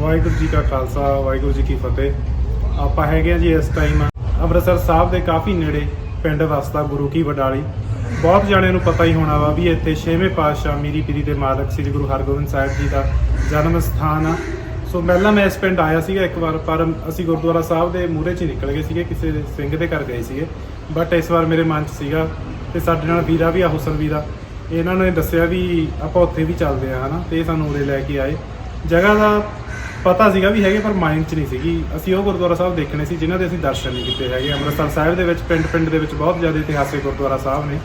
ਵਾਹਿਗੁਰੂ ਜੀ ਕਾ ਖਾਲਸਾ, ਵਾਹਿਗੁਰੂ ਜੀ ਕੀ ਫਤਿਹ। ਆਪਾਂ ਹੈਗੇ ਆ ਜੀ ਇਸ ਟਾਈਮ ਅੰਮ੍ਰਿਤਸਰ ਸਾਹਿਬ ਦੇ ਕਾਫੀ ਨੇੜੇ ਪਿੰਡ ਵਸਦਾ ਗੁਰੂ ਕੀ ਵਡਾਲੀ। ਬਹੁਤ ਜਾਣਿਆਂ ਨੂੰ ਪਤਾ ਹੀ ਹੋਣਾ ਵਾ ਵੀ ਇੱਥੇ ਛੇਵੇਂ ਪਾਤਸ਼ਾਹ ਮੀਰੀ ਪੀਰੀ ਦੇ ਮਾਲਕ ਸ੍ਰੀ ਗੁਰੂ ਹਰਗੋਬਿੰਦ ਸਾਹਿਬ ਜੀ ਦਾ ਜਨਮ ਸਥਾਨ ਆ। ਸੋ ਪਹਿਲਾਂ ਮੈਂ ਇਸ ਪਿੰਡ ਆਇਆ ਸੀਗਾ ਇੱਕ ਵਾਰ, ਪਰ ਅਸੀਂ ਗੁਰਦੁਆਰਾ ਸਾਹਿਬ ਦੇ ਮੂਹਰੇ 'ਚ ਹੀ ਨਿਕਲ ਗਏ ਸੀਗੇ, ਕਿਸੇ ਸਿੰਘ ਦੇ ਘਰ ਗਏ ਸੀਗੇ। ਬਟ ਇਸ ਵਾਰ ਮੇਰੇ ਮਨ 'ਚ ਸੀਗਾ ਤੇ ਸਾਡੇ ਨਾਲ ਵੀਰਾ ਵੀ ਆ, ਹੁਸਨ ਵੀਰਾ। ਇਹਨਾਂ ਨੇ ਦੱਸਿਆ ਵੀ ਆਪਾਂ ਉੱਥੇ ਵੀ ਚੱਲਦੇ ਆ, ਹਨਾ, ਤੇ ਇਹ ਸਾਨੂੰ ਉਰੇ ਲੈ ਕੇ ਆਏ। ਜਗ੍ਹਾ ਦਾ ਪਤਾ ਸੀਗਾ ਵੀ ਹੈਗੇ, ਪਰ ਮਾਈਂਡ 'ਚ ਨਹੀਂ ਸੀਗੀ। ਅਸੀਂ ਉਹ ਗੁਰਦੁਆਰਾ ਸਾਹਿਬ ਦੇਖਣੇ ਸੀ, ਜਿਨ੍ਹਾਂ ਦੇ ਅਸੀਂ ਦਰਸ਼ਨ ਨਹੀਂ ਕੀਤੇ ਹੈਗੇ। ਅੰਮ੍ਰਿਤਸਰ ਸਾਹਿਬ ਦੇ ਵਿੱਚ ਪਿੰਡ ਪਿੰਡ ਦੇ ਵਿੱਚ ਬਹੁਤ ਜ਼ਿਆਦਾ ਇਤਿਹਾਸਿਕ ਗੁਰਦੁਆਰਾ ਸਾਹਿਬ ਨੇ।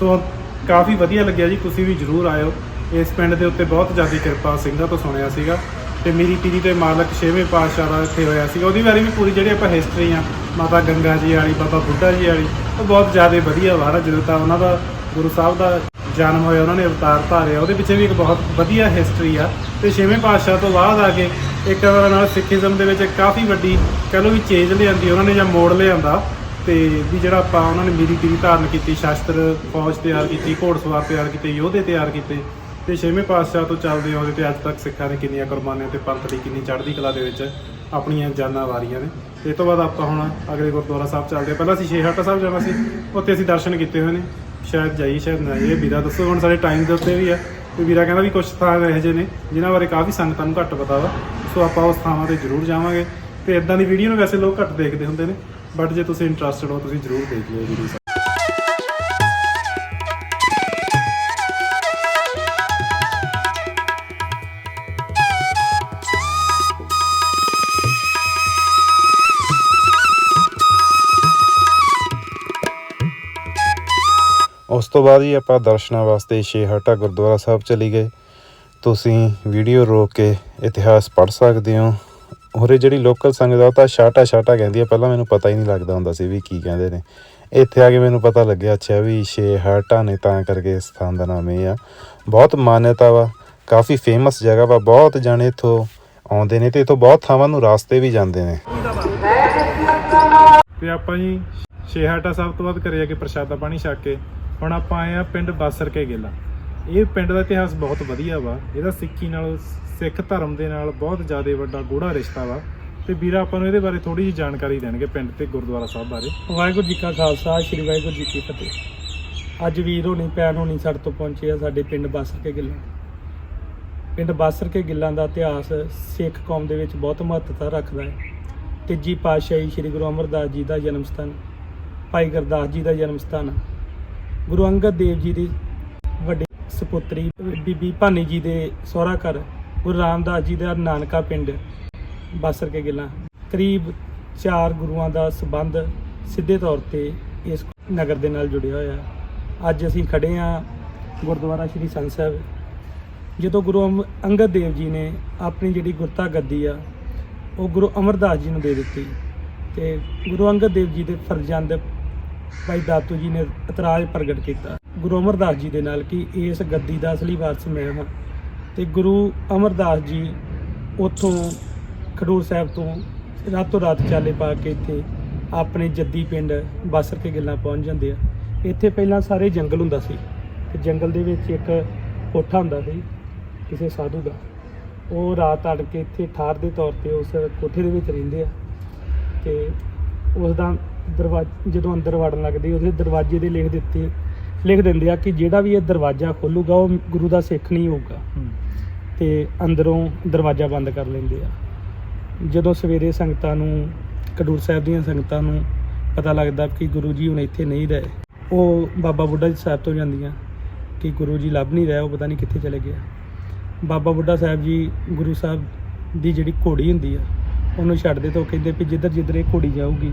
ਸੋ, ਕਾਫੀ ਵਧੀਆ ਲੱਗਿਆ ਜੀ, ਤੁਸੀਂ ਵੀ ਜਰੂਰ ਆਇਓ। ਇਸ ਪਿੰਡ ਦੇ ਉੱਤੇ ਬਹੁਤ ਜ਼ਿਆਦਾ ਕਿਰਪਾ ਸਿੰਘਾਂ ਤੋਂ ਸੁਣਿਆ ਸੀਗਾ। ਤੇ ਮੇਰੀ ਪੀਰੀ ਦੇ ਮਾਲਕ ਛੇਵੇਂ ਪਾਤਸ਼ਾਹ ਦਾ ਇੱਥੇ ਹੋਇਆ ਸੀਗਾ। ਉਹਦੀ ਬਾਰੇ ਵੀ ਪੂਰੀ ਜਿਹੜੀ ਆਪਾਂ ਹਿਸਟਰੀ ਆ, ਮਾਤਾ ਗੰਗਾ ਜੀ ਵਾਲੀ, ਬਾਬਾ ਬੁੱਢਾ ਜੀ ਵਾਲੀ, ਉਹ ਬਹੁਤ ਜ਼ਿਆਦਾ ਵਧੀਆ ਵਾਰ ਜਦੋਂ ਤਾਂ ਉਹਨਾਂ ਦਾ ਗੁਰੂ ਸਾਹਿਬ ਦਾ ਜਨਮ ਹੋਇਆ ਉਹਨਾਂ ਨੇ ਅਵਤਾਰ ਧਾਰਿਆ। ਉਹਦੇ ਪਿੱਛੇ ਵੀ ਇੱਕ ਬਹੁਤ ਵਧੀਆ ਹਿਸਟਰੀ ਆ। ਤੇ ਛੇਵੇਂ ਪਾਤਸ਼ਾਹ ਤੋਂ ਬਾਅਦ ਆ ਕੇ ਇੱਕ ਤਰ੍ਹਾਂ ਨਾਲ ਸਿੱਖੀਜ਼ਮ ਦੇ ਵਿੱਚ ਕਾਫੀ ਵੱਡੀ, ਕਹ ਲਓ ਵੀ ਚੇਂਜ ਲਿਆਂਦੀ, ਉਹਨਾਂ ਨੇ ਜਾਂ ਮੋੜ ਲਿਆਂਦਾ। ਤੇ ਵੀ ਜਿਹੜਾ ਆਪਾਂ ਉਹਨਾਂ ਨੇ ਮੀਰੀ ਪੀਰੀ ਧਾਰਨ ਕੀਤੀ, ਸ਼ਾਸਤਰ ਫੌਜ ਤਿਆਰ ਕੀਤੀ, ਘੋੜਸਵਾਰ ਤਿਆਰ ਕੀਤੇ, ਯੋਧੇ ਤਿਆਰ ਕੀਤੇ। ਤੇ ਛੇਵੇਂ ਪਾਤਸ਼ਾਹ ਤੋਂ ਚੱਲਦੇ ਆਉਂਦੇ ਤੇ ਅੱਜ ਤੱਕ ਸਿੱਖਾਂ ਨੇ ਕਿੰਨੀਆਂ ਕੁਰਬਾਨੀਆਂ ਤੇ ਪੰਥ ਲਈ ਕਿੰਨੀ ਚੜ੍ਹਦੀ ਕਲਾ ਦੇ ਵਿੱਚ ਆਪਣੀਆਂ ਜਾਨਾਂ ਵਾਰੀਆਂ ਨੇ। ਤੇ ਇਹ ਤੋਂ ਬਾਅਦ ਆਪਾਂ ਹੁਣ ਅਗਲੇ ਗੁਰਦੁਆਰਾ ਸਾਹਿਬ ਚੱਲਦੇ ਹਾਂ। ਪਹਿਲਾਂ ਅਸੀਂ ਛੇਹਰਟਾ ਸਾਹਿਬ ਜਾਣਾ ਸੀ, ਉੱਥੇ ਅਸੀਂ ਦਰਸ਼ਨ ਕੀਤੇ ਹੋਏ ਨੇ। ਸ਼ਾਇਦ ਜਾਈ, ਸ਼ਾਇਦ ਨਾ ਜਾਈਏ ਵੀਰਾ ਦੱਸੋ, ਹੁਣ ਸਾਡੇ ਟਾਈਮ ਦੇ ਉੱਤੇ ਵੀ ਆ। ਤੇ ਵੀਰਾ ਕਹਿੰਦਾ ਵੀ ਕੁਝ ਥਾਂ ਇਹੋ ਜਿਹੇ ਨੇ, ਜਿਨ੍ਹਾਂ ਬਾਰੇ ਕਾਫੀ ਸੰਗਤਾਂ ਨੂੰ ਘੱਟ ਪਤਾ ਵਾ। ਸੋ ਆਪਾਂ ਉਸ ਥਾਵਾਂ ਤੇ ਜ਼ਰੂਰ ਜਾਵਾਂਗੇ। ਤੇ ਇਦਾਂ ਦੀ ਵੀਡੀਓ ਨੂੰ ਵੈਸੇ ਲੋਕ ਘੱਟ ਦੇਖਦੇ ਹੁੰਦੇ ਨੇ ਬਟ ਜੇ ਤੁਸੀਂ ਇੰਟਰਸਟਡ ਹੋ, ਤੁਸੀਂ ਜ਼ਰੂਰ ਦੇਖ ਲਿਓ ਵੀਡੀਓ ਉਸ ਤੋਂ ਬਾਅਦ ਜੀ ਆਪਾਂ ਦਰਸ਼ਨਾਂ ਵਾਸਤੇ ਛੇਹਰਟਾ ਗੁਰਦੁਆਰਾ ਸਾਹਿਬ ਚਲੀ ਗਏ। ਤੁਸੀਂ ਵੀਡੀਓ ਰੋਕ ਕੇ ਇਤਿਹਾਸ ਪੜ੍ਹ ਸਕਦੇ ਹੋ। ਉਰੇ ਜਿਹੜੀ ਲੋਕਲ ਸੰਗਤ ਆ, ਉਹ ਤਾਂ ਛਾਟਾ ਛਾਟਾ ਕਹਿੰਦੀ ਆ। ਪਹਿਲਾਂ ਮੈਨੂੰ ਪਤਾ ਹੀ ਨਹੀਂ ਲੱਗਦਾ ਹੁੰਦਾ ਸੀ ਵੀ ਕੀ ਕਹਿੰਦੇ ਨੇ। ਇੱਥੇ ਆ ਕੇ ਮੈਨੂੰ ਪਤਾ ਲੱਗਿਆ, ਅੱਛਾ ਵੀ ਛੇਹਰਟਾ ਨੇ ਤਾਂ ਕਰਕੇ ਇਸ ਸਥਾਨ ਦਾ ਨਾਮ ਇਹ ਆ। ਬਹੁਤ ਮਾਨਤਾ ਵਾ, ਕਾਫੀ ਫੇਮਸ ਜਗ੍ਹਾ ਵਾ, ਬਹੁਤ ਜਾਣੇ ਇੱਥੋਂ ਆਉਂਦੇ ਨੇ ਤੇ ਇੱਥੋਂ ਬਹੁਤ ਥਾਵਾਂ ਨੂੰ ਰਾਸਤੇ ਵੀ ਜਾਂਦੇ ਨੇ। ਤੇ ਆਪਾਂ ਜੀ ਛੇਹਾਟਾ ਸਾਹਿਬ ਤੋਂ ਬਾਅਦ ਘਰੇ ਜਾ ਕੇ ਪ੍ਰਸ਼ਾਦਾ ਪਾਣੀ ਛਕ ਕੇ। ਹੁਣ ਆਪਾਂ ਆਏ ਆ ਪਿੰਡ ਬਾਸਰ ਕੇ ਗੇਲਾ। ਇਹ ਪਿੰਡ ਦਾ ਇਤਿਹਾਸ ਬਹੁਤ ਵਧੀਆ ਵਾ। ਇਹਦਾ ਸਿੱਖੀ ਨਾਲ, ਸਿੱਖ ਧਰਮ ਦੇ ਨਾਲ ਬਹੁਤ ਜ਼ਿਆਦਾ ਵੱਡਾ ਗੂੜਾ ਰਿਸ਼ਤਾ ਵਾ। ਤੇ ਵੀਰਾ, ਆਪਾਂ ਨੂੰ ਇਹਦੇ ਬਾਰੇ ਥੋੜੀ ਜਿਹੀ ਜਾਣਕਾਰੀ ਦੇਣਗੇ ਪਿੰਡ ਤੇ ਗੁਰਦੁਆਰਾ ਸਾਹਿਬ ਬਾਰੇ। ਵਾਹਿਗੁਰੂ ਜੀ ਕਾ ਖਾਲਸਾ, ਸ੍ਰੀ ਵਾਹਿਗੁਰੂ ਜੀ ਕੀ ਫਤਿਹ। ਅੱਜ ਵੀਰ ਹੋਣੀ, ਭੈਣ ਹੋਣੀ ਸਾਡੇ ਤੋਂ ਪਹੁੰਚੇ ਆ ਸਾਡੇ ਪਿੰਡ ਬਾਸਰ ਕੇ ਗਿੱਲਾਂ। ਪਿੰਡ ਬਾਸਰ ਕੇ ਗਿੱਲਾਂ ਦਾ ਇਤਿਹਾਸ ਸਿੱਖ ਕੌਮ ਦੇ ਵਿੱਚ ਬਹੁਤ ਮਹੱਤਤਾ ਰੱਖਦਾ ਹੈ। ਤੀਜੀ ਪਾਤਸ਼ਾਹੀ ਸ੍ਰੀ ਗੁਰੂ ਅਮਰਦਾਸ ਜੀ ਦਾ ਜਨਮ ਸਥਾਨ, ਭਾਈ ਗੁਰਦਾਸ ਜੀ ਦਾ ਜਨਮ ਸਥਾਨ ਗੁਰੂ ਅੰਗਦ ਦੇਵ ਜੀ ਦੀ ਵੱਡੀ ਸੁਪੁੱਤਰੀ, ਬੀਬੀ ਭਾਨੀ ਜੀ ਦੇ ਸਹੁਰਾ ਘਰ, ਗੁਰੂ ਰਾਮਦਾਸ ਜੀ ਦਾ ਨਾਨਕਾ ਪਿੰਡ, ਬਾਸਰ ਕੇ ਗਿੱਲਾਂ। ਕਰੀਬ ਚਾਰ ਗੁਰੂਆਂ ਦਾ ਸਬੰਧ ਸਿੱਧੇ ਤੌਰ ਤੇ ਇਸ ਨਗਰ ਦੇ ਨਾਲ ਜੁੜਿਆ ਹੋਇਆ। ਅੱਜ ਅਸੀਂ ਖੜੇ ਆ ਗੁਰਦੁਆਰਾ ਸ਼੍ਰੀ ਸੰਤ ਸਾਹਿਬ, ਜਦੋਂ ਗੁਰੂ ਅਮ- ਅੰਗਦ ਦੇਵ ਜੀ ਨੇ ਆਪਣੀ ਜਿਹੜੀ ਗੁਰਤਾ ਗੱਦੀ ਆ, ਉਹ ਗੁਰੂ ਅਮਰਦਾਸ ਜੀ ਨੂੰ ਦੇ ਦਿੱਤੀ। ਤੇ ਗੁਰੂ ਅੰਗਦ ਦੇਵ ਜੀ ਦੇ ਫਰਜ਼ੰਦ ਭਾਈ ਦਾਤੂ ਜੀ ਨੇ ਇਤਰਾਜ਼ ਪ੍ਰਗਟ ਕੀਤਾ। ਗੁਰੂ ਅਮਰਦਾਸ ਜੀ ਦੇ ਨਾਲ ਕਿ ਇਸ ਗੱਦੀ ਦਾ ਅਸਲੀ ਵਾਰਸ ਮੈਂ ਹਾਂ। ਤੇ ਗੁਰੂ ਅਮਰਦਾਸ ਜੀ ਉੱਥੋਂ ਖਡੂਰ ਸਾਹਿਬ ਤੋਂ ਰਾਤੋਂ ਰਾਤ ਚਾਲੇ ਪਾ ਕੇ ਇੱਥੇ ਆਪਣੇ ਜੱਦੀ ਪਿੰਡ ਬਾਸਰ ਕੇ ਗਿੱਲਾਂ ਪਹੁੰਚ ਜਾਂਦੇ ਆ। ਇੱਥੇ ਪਹਿਲਾਂ ਸਾਰੇ ਜੰਗਲ ਹੁੰਦਾ ਸੀ। ਤੇ ਜੰਗਲ ਦੇ ਵਿੱਚ ਇੱਕ ਕੋਠਾ ਹੁੰਦਾ ਸੀ, ਕਿਸੇ ਸਾਧੂ ਦਾ। ਉਹ ਰਾਤ ਅੜ ਕੇ ਇੱਥੇ ਠਾਰ ਦੇ ਤੌਰ ਤੇ ਉਸ ਕੋਠੇ ਦੇ ਵਿੱਚ ਰਹਿੰਦੇ ਆ। ਤੇ ਉਸ ਦਾ ਦਰਵਾਜ਼ਾ ਜਦੋਂ ਅੰਦਰ ਵੜਨ ਲੱਗਦੇ ਉਹਦੇ ਦਰਵਾਜ਼ੇ ਦੇ ਲਿਖ ਦਿੱਤੇ ਲਿਖ ਦਿੰਦੇ ਆ ਕਿ ਜਿਹੜਾ ਵੀ ਇਹ ਦਰਵਾਜ਼ਾ ਖੋਲੂਗਾ ਉਹ ਗੁਰੂ ਦਾ ਸਿੱਖ ਨਹੀਂ ਹੋਊਗਾ। ਤੇ ਅੰਦਰੋਂ ਦਰਵਾਜ਼ਾ ਬੰਦ ਕਰ ਲੈਂਦੇ ਆ। ਜਦੋਂ ਸਵੇਰੇ ਸੰਗਤਾਂ ਨੂੰ ਕਡੂਰ ਸਾਹਿਬ ਦੀਆਂ ਸੰਗਤਾਂ ਨੂੰ ਪਤਾ ਲੱਗਦਾ ਕਿ ਗੁਰੂ ਜੀ ਹੁਣ ਇੱਥੇ ਨਹੀਂ ਰਹੇ ਉਹ ਬਾਬਾ ਬੁੱਢਾ ਜੀ ਸਾਹਿਬ ਤੋਂ ਜਾਂਦੀਆਂ ਕਿ ਗੁਰੂ ਜੀ ਲੱਭ ਨਹੀਂ ਰਹੇ ਉਹ ਪਤਾ ਨਹੀਂ ਕਿੱਥੇ ਚਲੇ ਗਿਆ ਬਾਬਾ ਬੁੱਢਾ ਸਾਹਿਬ ਜੀ ਗੁਰੂ ਸਾਹਿਬ ਦੀ ਜਿਹੜੀ ਘੋੜੀ ਹੁੰਦੀ ਆ ਉਹਨੂੰ ਛੱਡਦੇ ਤਾਂ ਉਹ ਕਹਿੰਦੇ ਵੀ ਜਿੱਧਰ ਜਿੱਧਰ ਇਹ ਘੋੜੀ ਜਾਊਗੀ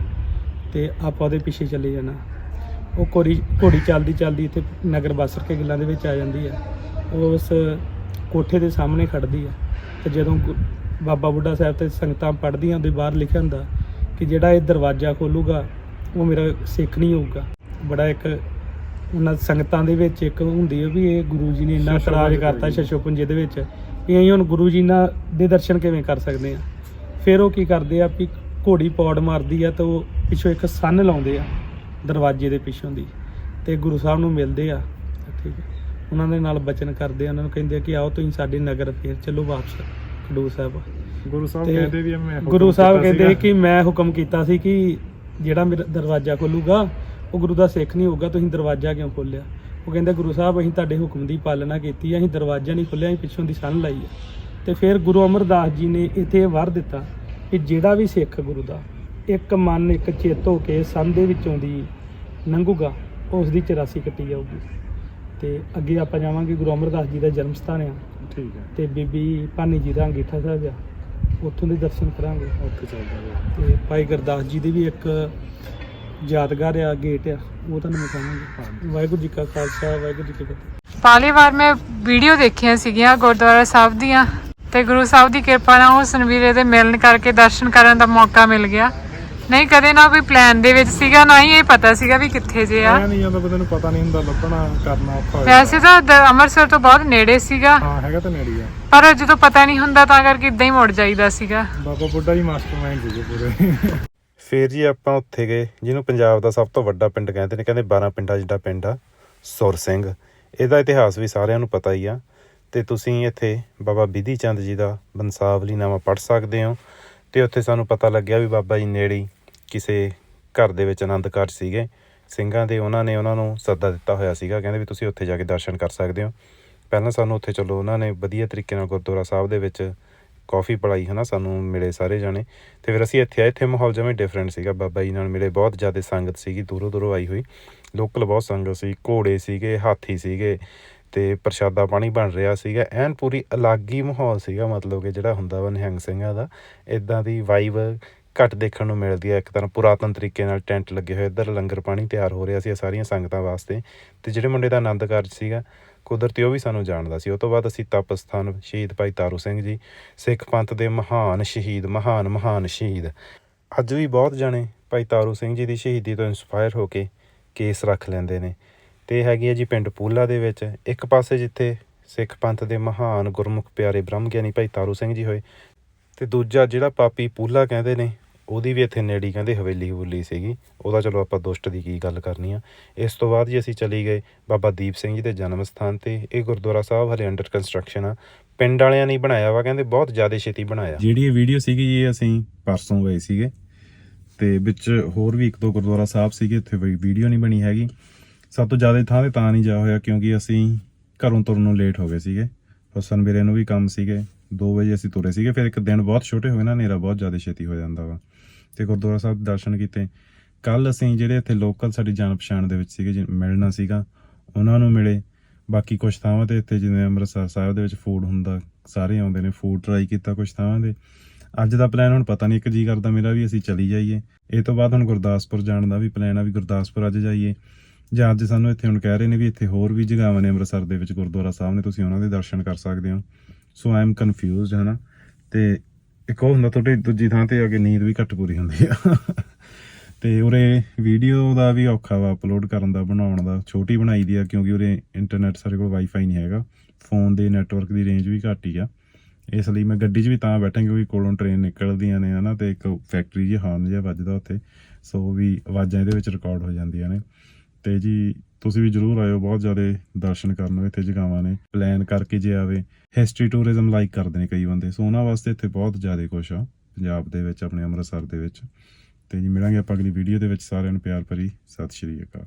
ਤੇ ਆਪਾਂ ਉਹਦੇ ਪਿੱਛੇ ਚੱਲੇ ਜਾਣਾ। ਉਹ ਘੋੜੀ ਘੋੜੀ ਚੱਲਦੀ ਚੱਲਦੀ ਇੱਥੇ ਨਗਰ ਬਾਸਰ ਕੇ ਗਿੱਲਾਂ ਦੇ ਵਿੱਚ ਆ ਜਾਂਦੀ ਆ। ਉਸ ਕੋਠੇ ਦੇ ਸਾਹਮਣੇ ਖੜਦੀ ਆ। ਤੇ ਜਦੋਂ ਬਾਬਾ ਬੁੱਢਾ ਸਾਹਿਬ ਤੇ ਸੰਗਤਾਂ ਪੜ੍ਹਦੀਆਂ ਉਹਦੇ ਬਾਹਰ ਲਿਖਿਆ ਹੁੰਦਾ ਕਿ ਜਿਹੜਾ ਇਹ ਦਰਵਾਜ਼ਾ ਖੋਲੂਗਾ ਉਹ ਮੇਰਾ ਸਿੱਖ ਨਹੀਂ ਹੋਊਗਾ। ਬੜਾ ਇੱਕ ਉਹਨਾਂ ਸੰਗਤਾਂ ਦੇ ਵਿੱਚ ਇੱਕ ਹੁੰਦੀ ਹੈ ਵੀ ਇਹ ਗੁਰੂ ਜੀ ਨੇ ਇੰਨਾ ਇਤਰਾਜ਼ ਕਰਤਾ ਜੀ। ਸ਼ਸ਼ੋਪੰਜ ਦੇ ਵਿੱਚ ਵੀ ਅਸੀਂ ਹੁਣ ਗੁਰੂ ਜੀ ਨਾਲ ਦੇ ਦਰਸ਼ਨ ਕਿਵੇਂ ਕਰ ਸਕਦੇ ਆ? ਫਿਰ ਉਹ ਕੀ ਕਰਦੇ ਆ ਵੀ ਘੋੜੀ ਪੌੜ ਮਾਰਦੀ ਆ ਤਾਂ ਉਹ ਪਿੱਛੋਂ ਇੱਕ ਸੰਨ ਲਾਉਂਦੇ ਆ ਦਰਵਾਜ਼ੇ ਦੇ ਪਿੱਛੋਂ ਦੀ ਤੇ ਗੁਰੂ ਸਾਹਿਬ ਨੂੰ ਮਿਲਦੇ ਆ ਠੀਕ ਹੈ। ਉਹਨਾਂ ਦੇ ਨਾਲ ਬਚਨ ਕਰਦੇ ਆ ਉਹਨਾਂ ਨੂੰ ਕਹਿੰਦੇ ਆ ਕਿ ਆਓ ਤੁਸੀਂ ਸਾਡੇ ਨਗਰ ਫੇਰ ਚੱਲੋ ਵਾਪਸ ਖਡੂਰ ਸਾਹਿਬ। ਗੁਰੂ ਸਾਹਿਬ ਕਹਿੰਦੇ ਵੀ ਮੈਂ ਗੁਰੂ ਸਾਹਿਬ ਕਹਿੰਦੇ। ਕਿ ਮੈਂ ਹੁਕਮ ਕੀਤਾ ਸੀ ਕਿ ਜਿਹੜਾ ਮੇਰਾ ਦਰਵਾਜ਼ਾ ਖੋਲੂਗਾ ਉਹ ਗੁਰੂ ਦਾ ਸਿੱਖ ਨਹੀਂ ਹੋਊਗਾ ਤੁਸੀਂ ਦਰਵਾਜ਼ਾ ਕਿਉਂ ਖੋਲਿਆ? ਉਹ ਕਹਿੰਦੇ ਗੁਰੂ ਸਾਹਿਬ ਅਸੀਂ ਤੁਹਾਡੇ ਹੁਕਮ ਦੀ ਪਾਲਣਾ ਕੀਤੀ ਅਸੀਂ ਦਰਵਾਜ਼ਾ ਨਹੀਂ ਖੋਲਿਆ ਅਸੀਂ ਪਿੱਛੋਂ ਦੀ ਸੰਨ ਲਾਈ ਹੈ ਤੇ ਫਿਰ ਗੁਰੂ ਅਮਰਦਾਸ ਜੀ ਨੇ ਇੱਥੇ ਵਰ ਦਿੱਤਾ ਕਿ ਜਿਹੜਾ ਵੀ ਸਿੱਖ ਗੁਰੂ ਦਾ ਇੱਕ ਮਨ ਇੱਕ ਚਿੱਤ ਹੋ ਕੇ ਸੰਨ ਦੇ ਵਿੱਚੋਂ ਦੀ ਲੰਘੂਗਾ ਉਸ ਦੀ 84 ਕੱਟੀ ਜਾਊਗੀ। ਤੇ ਅੱਗੇ ਆਪਾਂ ਜਾਵਾਂਗੇ ਗੁਰੂ ਅਮਰਦਾਸ ਜੀ ਦਾ ਜਨਮ ਸਥਾਨ ਆ। ਠੀਕ ਹੈ ਤੇ ਬੀਬੀ ਭਾਨੀ ਜੀ ਦਾ ਅੰਗੀਠਾ ਸਾਹਿਬ ਆ। ਉੱਥੋਂ ਦੇ ਦਰਸ਼ਨ ਕਰਾਂਗੇ। ਉੱਥੇ ਚੱਲਦਾ। ਤੇ ਭਾਈ ਗੁਰਦਾਸ ਜੀ ਦੀ ਵੀ ਇੱਕ ਯਾਦਗਾਰ ਆ ਗੇਟ ਆ। ਉਹ ਤੁਹਾਨੂੰ ਦਿਖਾਵਾਂਗੇ ਵਾਹਿਗੁਰੂ ਜੀ ਕਾ ਖਾਲਸਾ ਵਾਹਿਗੁਰੂ ਜੀ ਕੀ ਫਤਿਹ। ਪਹਿਲੀ ਵਾਰ ਮੈਂ ਵੀਡੀਓ ਦੇਖੀਆਂ ਸੀਗੀਆਂ ਗੁਰਦੁਆਰਾ ਸਾਹਿਬ ਦੀਆਂ। ਤੇ ਗੁਰੂ ਸਾਹਿਬ ਦੀ ਕਿਰਪਾ ਨਾਲ ਹੁਸਨ ਵੀਰੇ ਦੇ ਮਿਲਣ ਕਰਕੇ ਦਰਸ਼ਨ ਕਰਨ ਦਾ ਮੌਕਾ ਮਿਲ ਗਿਆ। ਨਹੀਂ ਕਦੇ ਨਾ ਕੋਈ ਪਲਾਨ ਦੇ ਵਿੱਚ ਸੀਗਾ ਨਾ ਹੀ ਇਹ ਪਤਾ ਸੀਗਾ ਵੀ ਕਿੱਥੇ ਜੇ ਆ। ਐਂ ਨਹੀਂ ਜਾਂਦਾ ਬੰਦੇ ਨੂੰ ਪਤਾ ਨਹੀਂ ਹੁੰਦਾ ਲੱਭਣਾ ਕਰਨਾ ਔਖਾ ਹੋ ਜਾਂਦਾ। ਵੈਸੇ ਤਾਂ ਦ- ਅੰਮ੍ਰਿਤਸਰ ਤੋਂ ਬਹੁਤ ਨੇੜੇ ਸੀਗਾ। ਹਾਂ ਹੈਗਾ ਤਾਂ ਨੇੜੇ ਹੀ ਆ। ਪਰ ਜਦੋਂ ਪਤਾ ਨਹੀਂ ਹੁੰਦਾ ਤਾਂ ਕਰਕੇ ਇਦਾਂ ਹੀ ਮੁੜ ਜਾਈਦਾ ਸੀਗਾ। ਬਾਬਾ ਬੁੱਢਾ ਜੀ ਮਾਸਟਰਮਾਈਂਡ ਸੀਗੇ ਪੂਰੇ। ਫੇਰ ਜੀ ਆਪਾਂ ਉੱਥੇ ਗਏ ਜਿਹਨੂੰ ਪੰਜਾਬ ਦਾ ਸਭ ਤੋਂ ਵੱਡਾ ਪਿੰਡ ਕਹਿੰਦੇ ਨੇ ਕਹਿੰਦੇ 12 ਪਿੰਡਾਂ ਜਿੱਡਾ ਪਿੰਡ ਆ ਸੁਰ ਸਿੰਘ। ਇਹਦਾ ਇਤਿਹਾਸ ਵੀ ਸਾਰਿਆਂ ਨੂੰ ਪਤਾ ਹੀ ਆ। ਤੇ ਤੁਸੀਂ ਇੱਥੇ ਬਾਬਾ ਬਿਧੀ ਚੰਦ ਜੀ ਦਾ ਬੰਸਾਵਲੀਨਾਮਾ ਪੜ੍ਹ ਸਕਦੇ ਹੋ। ਤੇ ਉੱਥੇ ਸਾਨੂੰ ਪਤਾ ਲੱਗਿਆ ਵੀ ਬਾਬਾ ਜੀ ਨੇੜੇ ਕਿਸੇ ਘਰ ਦੇ ਵਿੱਚ ਆਨੰਦ ਕਾਰਜ ਸੀਗੇ। ਸਿੰਘਾਂ ਦੇ ਉਹਨਾਂ ਨੇ ਉਹਨਾਂ ਨੂੰ ਸੱਦਾ ਦਿੱਤਾ ਹੋਇਆ ਸੀਗਾ, ਕਹਿੰਦੇ ਵੀ ਤੁਸੀਂ ਉੱਥੇ ਜਾ ਕੇ ਦਰਸ਼ਨ ਕਰ ਸਕਦੇ ਹੋ। ਪਹਿਲਾਂ ਸਾਨੂੰ ਉੱਥੇ ਚਲੋ, ਉਹਨਾਂ ਨੇ ਵਧੀਆ ਤਰੀਕੇ ਨਾਲ ਗੁਰਦੁਆਰਾ ਸਾਹਿਬ ਦੇ ਵਿੱਚ ਕਾਫੀ ਪੜਾਈ ਹਨਾ, ਸਾਨੂੰ ਮਿਲੇ ਸਾਰੇ ਜਾਣੇ। ਤੇ ਫਿਰ ਅਸੀਂ ਇੱਥੇ ਆਏ, ਇੱਥੇ ਮਾਹੌਲ ਜਮੇ ਡਿਫਰੈਂਟ ਸੀਗਾ। ਬਾਬਾ ਜੀ ਨਾਲ ਮਿਲੇ, ਬਹੁਤ ਜ਼ਿਆਦਾ ਸੰਗਤ ਸੀਗੀ, ਦੂਰੋਂ ਦੂਰੋਂ ਆਈ ਹੋਈ। ਲੋਕਲ ਬਹੁਤ ਸੰਗਤ ਸੀ, ਘੋੜੇ ਸੀਗੇ, ਹਾਥੀ ਸੀਗੇ। ਤੇ ਪ੍ਰਸ਼ਾਦਾ ਪਾਣੀ ਬਣ ਰਿਹਾ ਸੀਗਾ, ਐਨ ਪੂਰੀ ਅਲੱਗ ਹੀ ਮਾਹੌਲ ਸੀਗਾ, ਮਤਲਬ ਕਿ ਜਿਹੜਾ ਹੁੰਦਾ ਵਾ ਨਿਹੰਗ ਸਿੰਘਾਂ ਦਾ ਇਦਾਂ ਦੀ ਵਾਈਬ ਘੱਟ ਦੇਖਣ ਨੂੰ ਮਿਲਦੀ ਹੈ ਇੱਕ ਤਰ੍ਹਾਂ ਪੁਰਾਤਨ ਤਰੀਕੇ ਨਾਲ ਟੈਂਟ ਲੱਗੇ ਹੋਏ, ਇੱਧਰ ਲੰਗਰ ਪਾਣੀ ਤਿਆਰ ਹੋ ਰਿਹਾ ਸੀ ਸਾਰੀਆਂ ਸੰਗਤਾਂ ਵਾਸਤੇ, ਤੇ ਜਿਹੜੇ ਮੁੰਡੇ ਦਾ ਆਨੰਦ ਕਾਰਜ ਸੀਗਾ, ਕੁਦਰਤੀ ਉਹ ਵੀ ਸਾਨੂੰ ਜਾਣਦਾ ਸੀ। ਉਹ ਤੋਂ ਬਾਅਦ ਅਸੀਂ ਤਪ ਸਥਾਨ ਸ਼ਹੀਦ ਭਾਈ ਤਾਰੂ ਸਿੰਘ ਜੀ, ਸਿੱਖ ਪੰਥ ਦੇ ਮਹਾਨ ਸ਼ਹੀਦ, ਮਹਾਨ ਮਹਾਨ ਸ਼ਹੀਦ। ਅੱਜ ਵੀ ਬਹੁਤ ਜਾਣੇ ਭਾਈ ਤਾਰੂ ਸਿੰਘ ਜੀ ਦੀ ਸ਼ਹੀਦੀ ਤੋਂ ਇਨਸਪਾਇਰ ਹੋ ਕੇ ਕੇਸ ਰੱਖ ਲੈਂਦੇ ਨੇ। ਅਤੇ ਹੈਗੀ ਹੈ ਜੀ ਪਿੰਡ ਪੂਲਾ ਦੇ ਵਿੱਚ, ਇੱਕ ਪਾਸੇ ਜਿੱਥੇ ਸਿੱਖ ਪੰਥ ਦੇ ਮਹਾਨ ਗੁਰਮੁਖ ਪਿਆਰੇ ਬ੍ਰਹਮ ਗਿਆਨੀ ਭਾਈ ਤਾਰੂ ਸਿੰਘ ਜੀ ਹੋਏ ਤੇ ਦੂਜਾ ਜਿਹੜਾ ਪਾਪੀ ਪੂਲਾ ਕਹਿੰਦੇ ਨੇ, ਉਹਦੀ ਵੀ ਇੱਥੇ ਨੇੜੀ ਕਹਿੰਦੇ ਹਵੇਲੀ ਹਵੂਲੀ ਸੀਗੀ। ਉਹਦਾ ਚਲੋ ਆਪਾਂ ਦੁਸ਼ਟ ਦੀ ਕੀ ਗੱਲ ਕਰਨੀ ਆ। ਇਸ ਤੋਂ ਬਾਅਦ ਜੀ ਅਸੀਂ ਚਲੀ ਗਏ ਬਾਬਾ ਦੀਪ ਸਿੰਘ ਜੀ ਦੇ ਜਨਮ ਸਥਾਨ ਤੇ। ਇਹ ਗੁਰਦੁਆਰਾ ਸਾਹਿਬ ਹਲੇ ਅੰਡਰ ਕੰਸਟਰਕਸ਼ਨ ਆ। ਪਿੰਡ ਵਾਲਿਆਂ ਨੇ ਬਣਾਇਆ ਵਾ, ਕਹਿੰਦੇ ਬਹੁਤ ਜ਼ਿਆਦਾ ਛੇਤੀ ਬਣਾਇਆ। ਜਿਹੜੀ ਇਹ ਵੀਡੀਓ ਸੀਗੀ ਇਹ ਅਸੀਂ ਪਰਸੋਂ ਗਏ ਸੀਗੇ। ਤੇ ਵਿੱਚ ਹੋਰ ਵੀ ਇੱਕ ਦੋ ਗੁਰਦੁਆਰਾ ਸਾਹਿਬ ਸੀਗੇ, ਇੱਥੇ ਵੀ ਵੀਡੀਓ ਨਹੀਂ ਬਣੀ ਹੈਗੀ। ਸਭ ਤੋਂ ਜ਼ਿਆਦਾ ਥਾਂ ਤੇ ਤਾਂ ਨਹੀਂ ਜਾ ਹੋਇਆ ਕਿਉਂਕਿ ਅਸੀਂ ਘਰੋਂ ਤੁਰਨ ਨੂੰ ਲੇਟ ਹੋ ਗਏ ਸੀਗੇ। ਹੁਸਨ ਵੀਰੇ ਨੂੰ ਵੀ ਕੰਮ ਸੀਗੇ। 2 ਵਜੇ ਅਸੀਂ ਤੁਰੇ ਸੀਗੇ। ਫਿਰ ਇੱਕ ਦਿਨ ਬਹੁਤ ਛੋਟੇ ਹੋਏ ਨਾ, ਹਨੇਰਾ ਬਹੁਤ ਜ਼ਿਆਦਾ ਛੇਤੀ ਹੋ ਜਾਂਦਾ ਵਾ। ਤੇ ਗੁਰਦੁਆਰਾ ਸਾਹਿਬ ਦੇ ਦਰਸ਼ਨ ਕੀਤੇ। ਕੱਲ ਅਸੀਂ ਜਿਹੜੇ ਇੱਥੇ ਲੋਕਲ ਸਾਡੀ ਜਾਣ ਪਛਾਣ ਦੇ ਵਿੱਚ ਸੀਗੇ, ਜਿ- ਮਿਲਣਾ ਸੀਗਾ, ਉਹਨਾਂ ਨੂੰ ਮਿਲੇ। ਬਾਕੀ ਕੁਝ ਥਾਵਾਂ ਤੇ ਇੱਥੇ ਜਿਵੇਂ ਅੰਮ੍ਰਿਤਸਰ ਸਾਹਿਬ ਦੇ ਵਿੱਚ ਫੂਡ ਹੁੰਦਾ, ਸਾਰੇ ਆਉਂਦੇ ਨੇ। ਫੂਡ ਟਰਾਈ ਕੀਤਾ ਕੁਝ ਥਾਵਾਂ ਦੇ ਅੱਜ ਦਾ ਪਲਾਨ ਹੁਣ ਪਤਾ ਨਹੀਂ ਇੱਕ ਜੀ ਕਰਦਾ ਮੇਰਾ ਵੀ ਅਸੀਂ ਚਲੀ ਜਾਈਏ। ਇਹ ਤੋਂ ਬਾਅਦ ਹੁਣ ਗੁਰਦਾਸਪੁਰ ਜਾਣ ਦਾ ਵੀ ਪਲਾਨ ਆ ਵੀ ਗੁਰਦਾਸਪੁਰ ਅੱਜ ਜਾਈਏ। ਜਾਂ ਅੱਜ ਸਾਨੂੰ ਇੱਥੇ ਹੁਣ ਕਹਿ ਰਹੇ ਨੇ ਵੀ ਇੱਥੇ ਹੋਰ ਵੀ ਜਗ੍ਹਾਵਾਂ ਨੇ ਅੰਮ੍ਰਿਤਸਰ ਦੇ ਵਿੱਚ ਗੁਰਦੁਆਰਾ ਸਾਹਿਬ ਨੇ, ਤੁਸੀਂ ਉਹਨਾਂ ਦੇ ਦਰਸ਼ਨ ਕਰ ਸਕਦੇ ਹੋ। ਸੋ ਆਈ ਐਮ ਕਨਫਿਊਜ਼ਡ ਹੈ ਨਾ ਤੇ ਇੱਕ ਉਹ ਹੁੰਦਾ, ਤੁਹਾਡੀ ਦੂਜੀ ਥਾਂ ਤੇ ਆ ਕੇ ਨੀਂਦ ਵੀ ਘੱਟ ਪੂਰੀ ਹੁੰਦੀ ਆ। ਤੇ ਉਰੇ ਵੀਡੀਓ ਦਾ ਵੀ ਔਖਾ ਵਾ ਅਪਲੋਡ ਕਰਨ ਦਾ, ਬਣਾਉਣ ਦਾ। ਛੋਟੀ ਬਣਾਈ ਦੀ ਆ, ਕਿਉਂਕਿ ਉਰੇ ਇੰਟਰਨੈਟ ਸਾਡੇ ਕੋਲ ਵਾਈਫਾਈ ਨਹੀਂ ਹੈਗਾ। ਫੋਨ ਦੇ ਨੈਟਵਰਕ ਦੀ ਰੇਂਜ ਵੀ ਘੱਟ ਹੀ ਆ। ਇਸ ਲਈ ਮੈਂ ਗੱਡੀ 'ਚ ਵੀ ਤਾਂ ਬੈਠਾਂ, ਕਿਉਂਕਿ ਕੋਲੋਂ ਟ੍ਰੇਨ ਨਿਕਲਦੀਆਂ ਨੇ, ਹਨਾ? ਤੇ ਇੱਕ ਫੈਕਟਰੀ ਜਿਹਾ ਹਾਰਨ ਜਿਹਾ ਵੱਜਦਾ ਉੱਥੇ। ਸੋ ਵੀ ਆਵਾਜ਼ਾਂ ਇਹਦੇ ਵਿੱਚ ਰਿਕਾਰਡ ਹੋ ਜਾਂਦੀਆਂ ਨੇ। ਤੇ ਜੀ ਤੁਸੀਂ ਵੀ ਜਰੂਰ ਆਇਓ, ਬਹੁਤ ਜ਼ਿਆਦਾ ਦਰਸ਼ਨ ਕਰਨ ਨੂੰ ਇੱਥੇ ਜਗ੍ਹਾਵਾਂ ਨੇ ਪਲਾਨ ਕਰਕੇ ਜੇ ਆਵੇ। ਹਿਸਟਰੀ ਟੂਰਿਜ਼ਮ ਲਾਈਕ ਕਰਦੇ ਨੇ ਕਈ ਬੰਦੇ, ਸੋ ਉਹਨਾਂ ਵਾਸਤੇ ਇੱਥੇ ਬਹੁਤ ਜ਼ਿਆਦਾ ਕੁਝ ਆ, ਪੰਜਾਬ ਦੇ ਵਿੱਚ, ਆਪਣੇ ਅੰਮ੍ਰਿਤਸਰ ਦੇ ਵਿੱਚ। ਤੇ ਜੀ ਮਿਲਾਂਗੇ ਆਪਾਂ ਅਗਲੀ ਵੀਡੀਓ ਦੇ ਵਿੱਚ, ਸਾਰਿਆਂ ਨੂੰ ਪਿਆਰ ਭਰੀ, ਸਤਿ ਸ਼੍ਰੀ ਅਕਾਲ।